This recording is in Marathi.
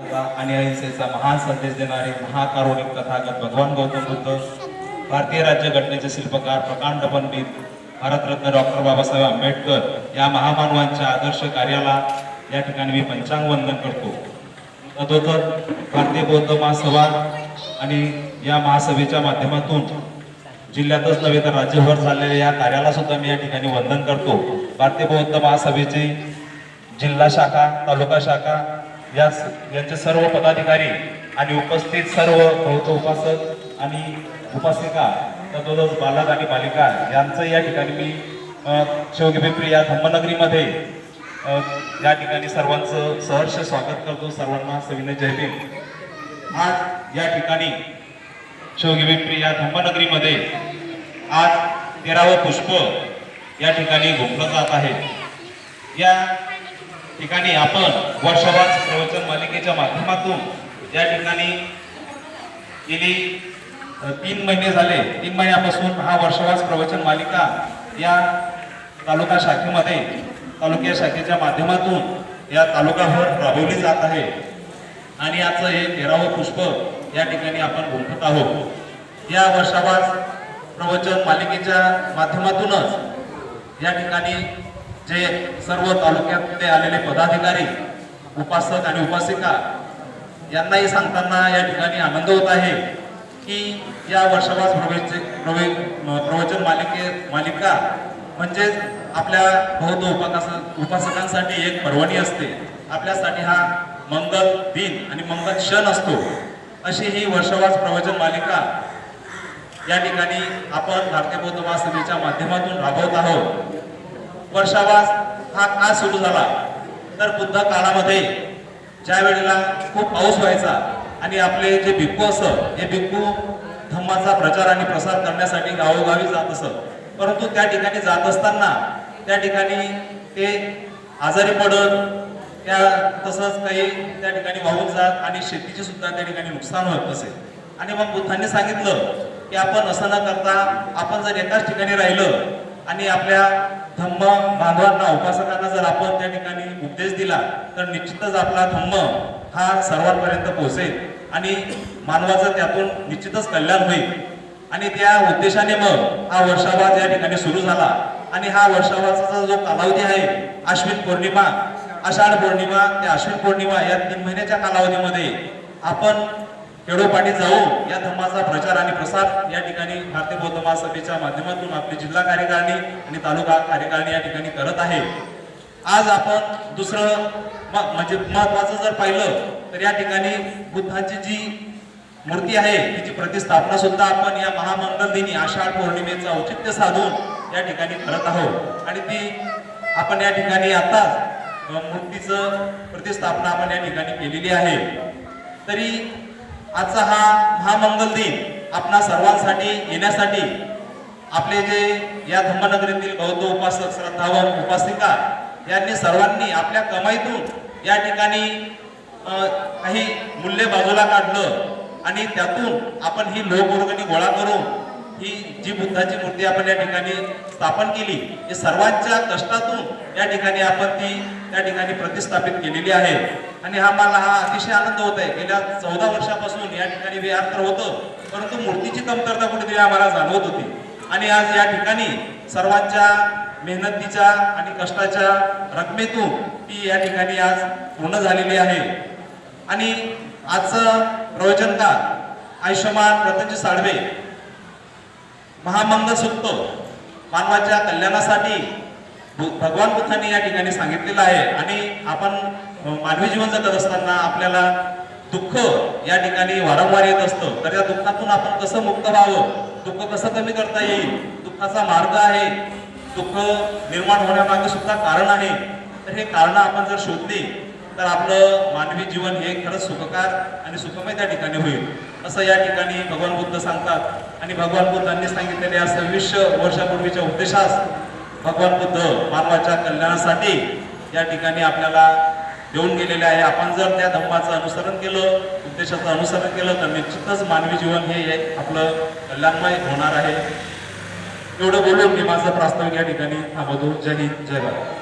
आणि अहिंसेचा महान संदेश देणारे महाकारुणिक तथागत भगवान गौतम बुद्ध भारतीय राज्यघटनेचे शिल्पकार प्रकांड पंडित भारतरत्न डॉक्टर बाबासाहेब आंबेडकर या महामानवांच्या आदर्श कार्याला या ठिकाणी मी पंचांग वंदन करतो. तदोतर भारतीय बौद्ध महासभा आणि या महासभेच्या माध्यमातून जिल्ह्यातच नव्हे तर राज्यभर चाललेल्या या कार्याला सुद्धा मी या ठिकाणी वंदन करतो. भारतीय बौद्ध महासभेची जिल्हा शाखा तालुका शाखा या यांचे सर्व पदाधिकारी आणि उपस्थित सर्व बौद्ध उपासक आणि उपासिका तसंच बालक आणि बालिका यांचं या ठिकाणी मी अ, शिवगिरी या धम्मनगरीमध्ये या ठिकाणी सर्वांचं सहर्ष स्वागत करतो. सर्वांना सविनय जयभीम आज या ठिकाणी शिवगिरी या धम्मनगरीमध्ये आज तेरावं पुष्प या ठिकाणी घुमलं जात आहे. या ठिकाणी आपण वर्षभर प्रवचन मालिकेच्या माध्यमातून या ठिकाणी गेली तीन महिने झाले. तीन महिन्यापासून हा वर्षवास प्रवचन मालिका या तालुका शाखेमध्ये तालुक्या शाखेच्या माध्यमातून या तालुकाभर राबवली जात आहे. आणि आजचं हे तेरावं पुष्प या ठिकाणी आपण गुंफत आहोत. या वर्षावास प्रवचन मालिकेच्या माध्यमातूनच या ठिकाणी जे सर्व तालुक्यातले आलेले पदाधिकारी उपासक आणि उपासिका यांनाही सांगताना या ठिकाणी आनंद होत आहे की या वर्षावास प्रवेश प्रवे प्रवचन मालिके मालिका म्हणजेच आपल्या बौद्ध उपास उपासकांसाठी एक पर्वणी असते. आपल्यासाठी हा मंगल दिन आणि मंगल क्षण असतो. अशी ही वर्षवास प्रवचन मालिका या ठिकाणी आपण भारतीय बौद्ध महासभेच्या माध्यमातून राबवत आहोत. वर्षावास हा का सुरू झाला. तर बुद्ध काळामध्ये ज्या वेळेला खूप पाऊस व्हायचा आणि आपले जे भिक्खू असत हे भिक्खू धम्माचा प्रचार आणि प्रसार करण्यासाठी गावोगावी जात असत. परंतु त्या ठिकाणी जात असताना त्या ठिकाणी ते आजारी पडत त्या तसंच काही त्या ठिकाणी वाहून जात आणि शेतीचे सुद्धा त्या ठिकाणी नुकसान होत असे. आणि मग बुद्धांनी सांगितलं की आपण असं न करता आपण जर एकाच ठिकाणी राहिलं आणि आपल्या धम्म बांधवांना उपासकांना जर आपण त्या ठिकाणी उपदेश दिला तर निश्चितच आपला धम्म हा सर्वांपर्यंत पोहोचेल. आणि मानवाचं त्यातून निश्चितच कल्याण होईल. आणि त्या उद्देशाने मग हा वर्षावास या ठिकाणी सुरू झाला. आणि हा वर्षावासाचा जो कालावधी आहे अश्विन पौर्णिमा आषाढ पौर्णिमा ते अश्विन पौर्णिमा या तीन महिन्याच्या कालावधीमध्ये आपण खेडोपाडी जाऊ या धम्माचा प्रचार आणि प्रसार या ठिकाणी भारतीय बौद्ध महासभेच्या माध्यमातून आपली जिल्हा कार्यकारिणी आणि तालुका कार्यकारिणी या ठिकाणी करत आहे. आज आपण दुसरं म- म्हणजे महत्वाचं जर पाहिलं तर या ठिकाणी बुद्धांची जी मूर्ती आहे तिची प्रतिस्थापना सुद्धा आपण या महामंगल दिनी आषाढ पौर्णिमेचं औचित्य साधून या ठिकाणी करत आहोत. आणि ती आपण या ठिकाणी आता मूर्तीचं प्रतिस्थापना आपण या ठिकाणी केलेली आहे. तरी आजचा हा महामंगल दिन आपणा सर्वांसाठी येण्यासाठी आपले जे या धम्मनगरीतील बौद्ध उपासक श्रद्धावन उपासिका यांनी सर्वांनी आपल्या कमाईतून या ठिकाणी काही मूल्य बाजूला काढलं आणि त्यातून आपण ही लोकवर्गणी गोळा करून ही जी बुद्धाची मूर्ती आपण या ठिकाणी स्थापन केली ही सर्वांच्या कष्टातून या ठिकाणी आपण ती त्या ठिकाणी प्रतिस्थापित केलेली आहे. आणि हा मला हा अतिशय आनंद होत आहे. गेल्या चौदा वर्षापासून या ठिकाणी विहार तर होतो परंतु मूर्तीची कमतरता कुठेतरी आम्हाला जाणवत होती. आणि आज या ठिकाणी सर्वांच्या मेहनतीच्या आणि कष्टाच्या रकमेतून ती या ठिकाणी आज पूर्ण झालेली आहे. आणि आजचं प्रवचनकार आयुष्यमान रतनजी साळवे महामंद सुटतो. मानवाच्या कल्याणासाठी भगवान बुद्धांनी या ठिकाणी सांगितलेलं आहे. आणि आपण मानवी जीवन जगत असताना आपल्याला दुःख या ठिकाणी वारंवार येत असतं. तर या दुःखातून आपण कसं मुक्त व्हावं? दुःख कसं कमी करता येईल? दुःखाचा मार्ग आहे. दुःख निर्माण होण्यामागे सुद्धा कारण आहे. तर हे कारण आपण जर शोधली तर आपलं मानवी जीवन हे खरंच सुखकार आणि सुखमय त्या ठिकाणी होईल. असं या ठिकाणी भगवान बुद्ध सांगतात. आणि भगवान बुद्धांनी सांगितलेले या सव्वीसशे वर्षापूर्वीच्या उद्देशास भगवान बुद्ध मानवाच्या कल्याणासाठी या ठिकाणी आपल्याला देऊन गेलेले आहे. आपण जर त्या धम्माचं अनुसरण केलं उद्देशाचं अनुसरण केलं तर निश्चितच मानवी जीवन हे हे आपलं कल्याणमय होणार आहे. एवढं बोलून मी माझं प्रास्ताविक या ठिकाणी थांबवतो. जय हिंद जय भारत.